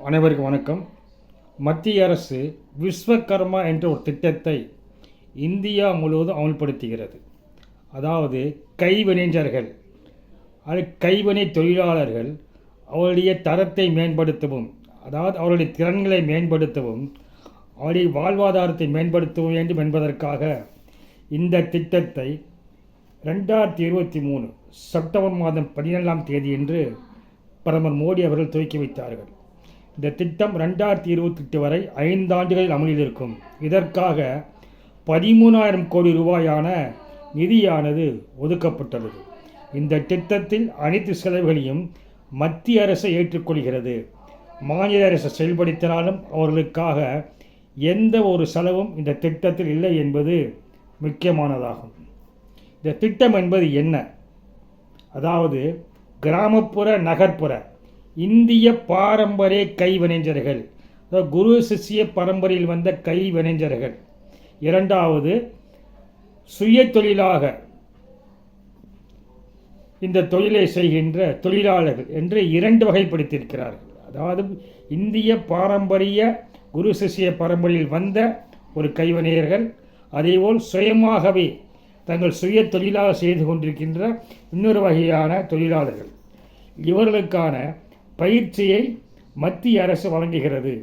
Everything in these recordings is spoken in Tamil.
அனைவருக்கும் வணக்கம். மத்திய அரசு விஸ்வகர்மா என்ற ஒரு திட்டத்தை இந்தியா முழுவதும் அமல்படுத்துகிறது. அதாவது கைவினைஞர்கள் அது கைவினை தொழிலாளர்கள் அவருடைய தரத்தை மேம்படுத்தவும் அதாவது அவருடைய திறன்களை மேம்படுத்தவும் அவருடைய வாழ்வாதாரத்தை மேம்படுத்தவும் வேண்டும் என்பதற்காக இந்த திட்டத்தை ரெண்டாயிரத்தி இருபத்தி மூணு செப்டம்பர் மாதம் பதினேழாம் தேதியன்று பிரதமர் மோடி அவர்கள் துவக்கி வைத்தார்கள். இந்த திட்டம் ரெண்டாயிரத்தி இருபத்தெட்டு வரை ஐந்தாண்டுகளில் அமலில் இருக்கும் இதற்காக பதிமூணாயிரம் கோடி ரூபாயான நிதியானது ஒதுக்கப்பட்டுள்ளது இந்த திட்டத்தில் அனைத்து செலவுகளையும் மத்திய அரசு ஏற்றுக்கொள்கிறது. மாநில அரசு செயல்படுத்தினாலும் அவர்களுக்காக எந்த ஒரு செலவும் இந்த திட்டத்தில் இல்லை என்பது முக்கியமானதாகும். இந்த திட்டம் என்பது என்ன? அதாவது கிராமப்புற நகர்ப்புற இந்திய பாரம்பரிய கைவினைஞர்கள் அதாவது குரு சிஷ்ய பரம்பரையில் வந்த கைவினைஞர்கள் இரண்டாவது சுய தொழிலாக இந்த தொழிலை செய்கின்ற தொழிலாளர்கள் என்று இரண்டு வகைப்படுத்தியிருக்கிறார்கள். அதாவது இந்திய பாரம்பரிய குரு சிஷ்ய பரம்பரையில் வந்த ஒரு கைவினைஞர்கள் அதேபோல் சுயமாகவே தங்கள் சுய தொழிலாக செய்து கொண்டிருக்கின்ற இன்னொரு வகையான தொழிலாளர்கள். இவர்களுக்கான பயிற்சியை மத்திய அரசு வழங்குகிறது.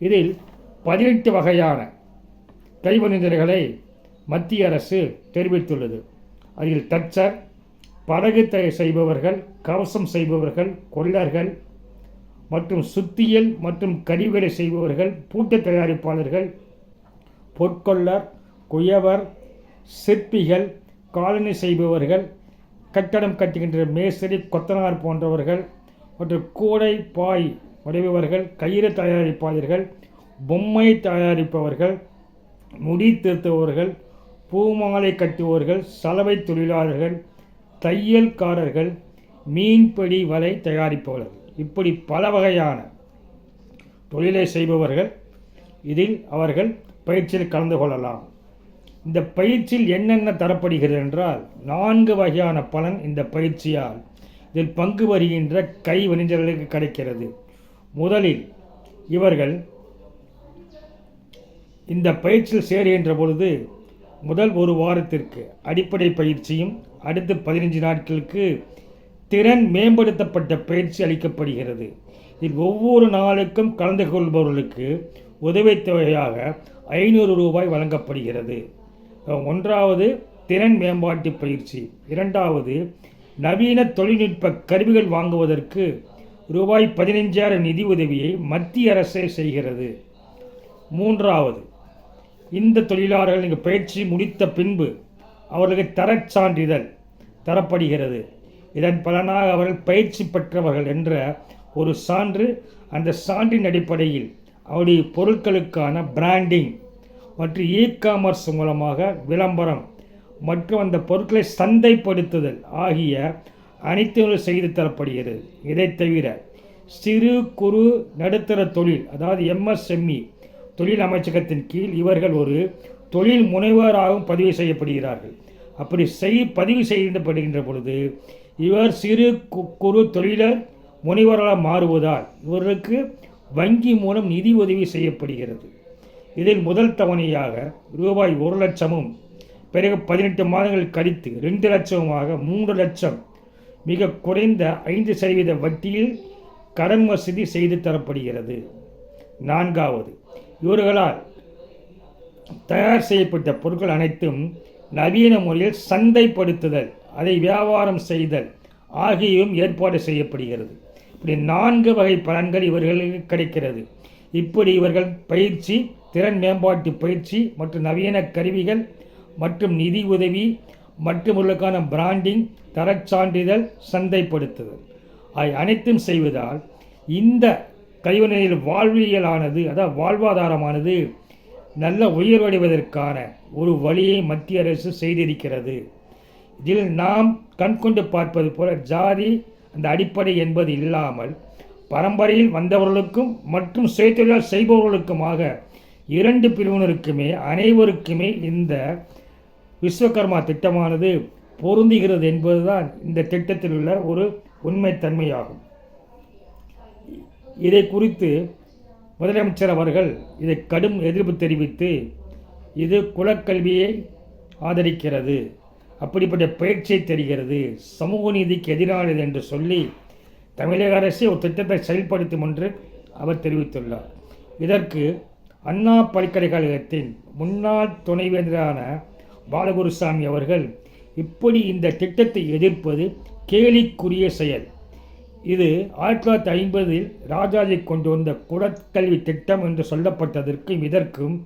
இதில் பதினெட்டு வகையான கைவினைஞர்களை மத்திய அரசு தெரிவித்துள்ளது. அதில் தச்சர் படகு த செய்பவர்கள் கவசம் செய்பவர்கள் கொல்லர்கள் மற்றும் சுத்தியல் மற்றும் கடிவேலை செய்பவர்கள் பூட்ட தயாரிப்பாளர்கள் பொற்கொள்ளர் குயவர் சிற்பிகள் காலனி செய்பவர்கள் கட்டடம் கட்டுகின்ற மேஸ்திரி கொத்தனார் போன்றவர்கள் மற்றும் கூடை பாய் வடிவவர்கள் கயிறு தயாரிப்பாளர்கள் பொம்மை தயாரிப்பவர்கள் முடி திருத்துபவர்கள் பூமாலை கட்டுவர்கள் சலவை தொழிலாளர்கள் தையல்காரர்கள் மீன்பிடி வலை தயாரிப்பவர்கள். இப்படி பல வகையான தொழிலை செய்பவர்கள் இதில் அவர்கள் பயிற்சியில் கலந்து கொள்ளலாம். இந்த பயிற்சியில் என்னென்ன தரப்படுகிறது என்றால் நான்கு வகையான பலன் இந்த பயிற்சியால். இதில் பங்கு வருகின்ற கை வணிகர்களுக்கு கிடைக்கிறது. முதலில் இவர்கள் இந்த பயிற்சியில் சேருகின்ற பொழுது முதல் ஒரு வாரத்திற்கு அடிப்படை பயிற்சியும் அடுத்து பதினைஞ்சு நாட்களுக்கு திறன் மேம்படுத்தப்பட்ட பயிற்சி அளிக்கப்படுகிறது. இதில் ஒவ்வொரு நாளுக்கும் கலந்து கொள்பவர்களுக்கு உதவித்தொகையாக ஐநூறு ரூபாய் வழங்கப்படுகிறது. ஒன்றாவது திறன் மேம்பாட்டு பயிற்சி. இரண்டாவது நவீன தொழில்நுட்ப கருவிகள் வாங்குவதற்கு ரூபாய் பதினைஞ்சாயிரம் நிதி உதவியை மத்திய அரசே செய்கிறது. மூன்றாவது இந்த தொழிலாளர்கள் இங்கு பயிற்சி முடித்த பின்பு அவர்களுக்கு தரச் சான்றிதழ் தரப்படுகிறது. இதன் பலனாக அவர்கள் பயிற்சி பெற்றவர்கள் என்ற ஒரு சான்று அந்த சான்றின் அடிப்படையில் அவருடைய பொருட்களுக்கான பிராண்டிங் மற்றும் இ காமர்ஸ் மூலமாக விளம்பரம் மற்றும் அந்த பொருட்களை சந்தைப்படுத்துதல் ஆகிய அனைத்தும் செய்து தரப்படுகிறது. இதை தவிர சிறு குறு நடுத்தர தொழில் அதாவது எம்எஸ்எம்இ தொழில் அமைச்சகத்தின் கீழ் இவர்கள் ஒரு தொழில் முனைவராகவும் பதிவு செய்யப்படுகிறார்கள். அப்படி செய் பதிவு செய்யப்படுகின்ற பொழுது இவர் சிறு குறு தொழிலர் முனைவராக மாறுவதால் இவர்களுக்கு வங்கி மூலம் நிதி உதவி செய்யப்படுகிறது. இதில் முதல் தவணையாக ரூபாய் ஒரு லட்சமும் பிறகு பதினெட்டு மாதங்கள் கழித்து ரெண்டு லட்சமாக மூன்று லட்சம் மிக குறைந்த ஐந்து சதவீத வட்டியில் கடன் வசதி செய்து தரப்படுகிறது. நான்காவது இவர்களால் தயார் செய்யப்பட்ட பொருட்கள் அனைத்தும் நவீன முறையில் சந்தைப்படுத்துதல் அதை வியாபாரம் செய்தல் ஆகியவும் ஏற்பாடு செய்யப்படுகிறது. இப்படி நான்கு வகை பலன்கள் இவர்களுக்கு கிடைக்கிறது. இப்படி இவர்கள் பயிற்சி திறன் மேம்பாட்டு பயிற்சி மற்றும் நவீன கருவிகள் மற்றும் நிதி உதவி மற்றவர்களுக்கான பிராண்டிங் தரச்சான்றிதழ் சந்தைப்படுத்துதல். ஆகிய அனைத்தும் செய்வதால் இந்த கைவினையில் வாழ்வியலானது அதாவது வாழ்வாதாரமானது நல்ல உயர்வடைவதற்கான ஒரு வழியை மத்திய அரசு செய்திருக்கிறது. இதில் நாம் கண்கொண்டு பார்ப்பது போல ஜாதி அந்த அடிப்படை என்பது இல்லாமல் பரம்பரையில் வந்தவர்களுக்கும் மற்றும் சுயத்தொழிலால் செய்பவர்களுக்குமாக இரண்டு பிரிவினருக்குமே அனைவருக்குமே இந்த விஸ்வகர்மா திட்டமானது பொருந்துகிறது என்பதுதான் இந்த திட்டத்தில் உள்ள ஒரு உண்மைத்தன்மையாகும். இதை குறித்து முதலமைச்சர் அவர்கள் இதை கடும் எதிர்ப்பு தெரிவித்து இது குலக்கல்வியை ஆதரிக்கிறது அப்படிப்பட்ட பயிற்சியை தெரிகிறது சமூக நீதிக்கு எதிரானது என்று சொல்லி தமிழக அரசே ஒரு திட்டத்தை செயல்படுத்தும் என்று அவர் தெரிவித்துள்ளார். இதற்கு அண்ணா பல்கலைக்கழகத்தின் முன்னாள் துணைவேந்தரான பாலகுருசாமி அவர்கள் இப்படி இந்த திட்டத்தை எதிர்ப்பது கேலிக்குரிய செயல். இது ஆயிரத்தி தொள்ளாயிரத்தி ஐம்பதில் ராஜாஜி கொண்டு வந்த குலக்கல்வி திட்டம் என்று சொல்லப்பட்டதற்கும் இதற்கும்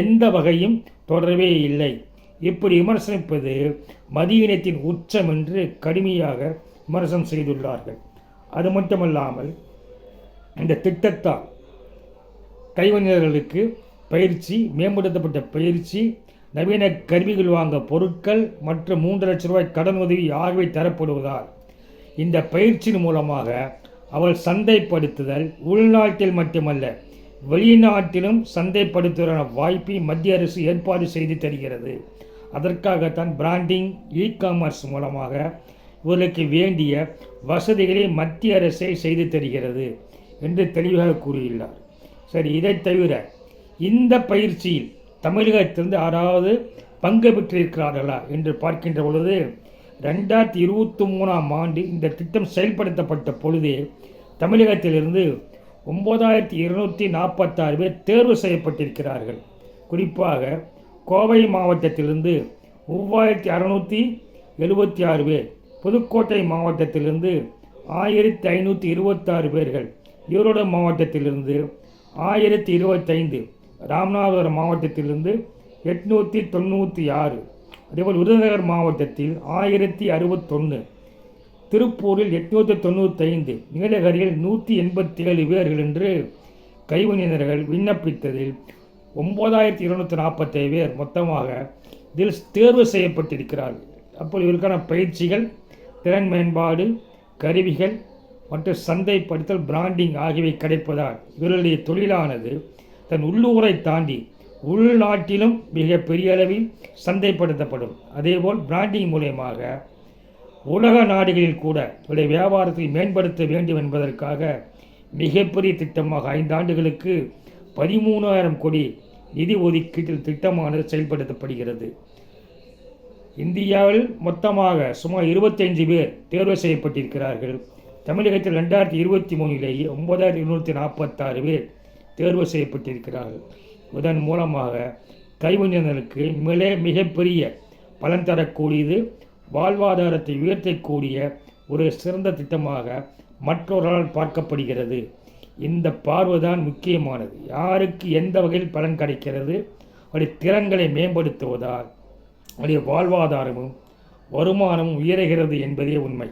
எந்த வகையும் தொடர்பே இல்லை. இப்படி விமர்சனிப்பது மதியினத்தின் உச்சம் என்று கடுமையாக விமர்சனம் செய்துள்ளார்கள். அது மட்டுமல்லாமல் இந்த திட்டத்தால் கைவினைஞர்களுக்கு பயிற்சி மேம்படுத்தப்பட்ட பயிற்சி நவீன கருவிகள் வாங்க பொருட்கள் மற்றும் மூன்று லட்சம் ரூபாய் கடன் உதவி ஆகியவை தரப்படுவதால் இந்த பயிற்சியின் மூலமாக அவள் சந்தைப்படுத்துதல் உள்நாட்டில் மட்டுமல்ல வெளிநாட்டிலும் சந்தைப்படுத்துவதற்கான வாய்ப்பை மத்திய அரசு ஏற்பாடு செய்து தருகிறது. அதற்காகத்தான் பிராண்டிங் இ காமர்ஸ் மூலமாக இவர்களுக்கு வேண்டிய வசதிகளை மத்திய அரசே செய்து தருகிறது என்று தெளிவாக கூறியுள்ளார். சரி இதை தவிர இந்த பயிற்சியில் தமிழகத்திலிருந்து யாராவது பங்கு பெற்றிருக்கிறார்களா என்று பார்க்கின்ற பொழுது ரெண்டாயிரத்தி இருபத்தி மூணாம் ஆண்டு இந்த திட்டம் செயல்படுத்தப்பட்ட பொழுது தமிழகத்திலிருந்து ஒம்பதாயிரத்தி இருநூற்றி நாற்பத்தாறு பேர் தேர்வு செய்யப்பட்டிருக்கிறார்கள். குறிப்பாக கோவை மாவட்டத்திலிருந்து மூவாயிரத்தி அறநூற்றி எழுபத்தி ஆறு பேர் புதுக்கோட்டை மாவட்டத்திலிருந்து ஆயிரத்தி ஐநூற்றி இருபத்தாறு பேர்கள் ஈரோடு மாவட்டத்திலிருந்து ஆயிரத்தி இருபத்தைந்து ராமநாதபுரம் மாவட்டத்திலிருந்து எட்நூற்றி தொண்ணூற்றி ஆறு. அதேபோல் விருதுநகர் மாவட்டத்தில் ஆயிரத்தி அறுபத்தொன்று திருப்பூரில் எட்நூற்றி தொண்ணூத்தைந்து நீலகிரியில் நூற்றி எண்பத்தி ஏழு பேர்கள் என்று கைவினைஞர்கள் விண்ணப்பித்ததில் ஒம்பதாயிரத்தி இருநூற்றி நாற்பத்தேழு பேர் மொத்தமாக இதில் தேர்வு செய்யப்பட்டிருக்கிறார்கள். அப்போ இவருக்கான பயிற்சிகள் திறன் மேம்பாடு கருவிகள் மற்றும் சந்தைப்படுத்தல் பிராண்டிங் ஆகியவை கிடைப்பதால் இவர்களுடைய தொழிலானது தன் உள்ளூரை தாண்டி உள்நாட்டிலும் மிக பெரிய அளவில் சந்தைப்படுத்தப்படும். அதேபோல் பிராண்டிங் மூலயமாக உலக நாடுகளில் கூட இவருடைய வியாபாரத்தை மேம்படுத்த வேண்டும் என்பதற்காக மிகப்பெரிய திட்டமாக ஐந்து ஆண்டுகளுக்கு பதிமூணாயிரம் கோடி நிதி ஒதுக்கீட்டில் திட்டமானது செயல்படுத்தப்படுகிறது. இந்தியாவில் மொத்தமாக சுமார் இருபத்தைந்து பேர் தேர்வு செய்யப்பட்டிருக்கிறார்கள். தமிழகத்தில் ரெண்டாயிரத்தி இருபத்தி மூணிலேயே ஒன்பதாயிரத்தி இருநூற்றி நாற்பத்தாறு பேர் தேர்வு செய்யப்பட்டிருக்கிறார்கள். இதன் மூலமாக கைவினைஞர்களுக்கு மேலே மிகப்பெரிய பலன் தரக்கூடியது வாழ்வாதாரத்தை உயர்த்தக்கூடிய ஒரு சிறந்த திட்டமாக மற்றவர்களால் பார்க்கப்படுகிறது. இந்த பார்வைதான் முக்கியமானது. யாருக்கு எந்த வகையில் பலன் கிடைக்கிறது அவருடைய திறன்களை மேம்படுத்துவதால் அவருடைய வாழ்வாதாரமும் வருமானமும் உயர்கிறது என்பதே உண்மை.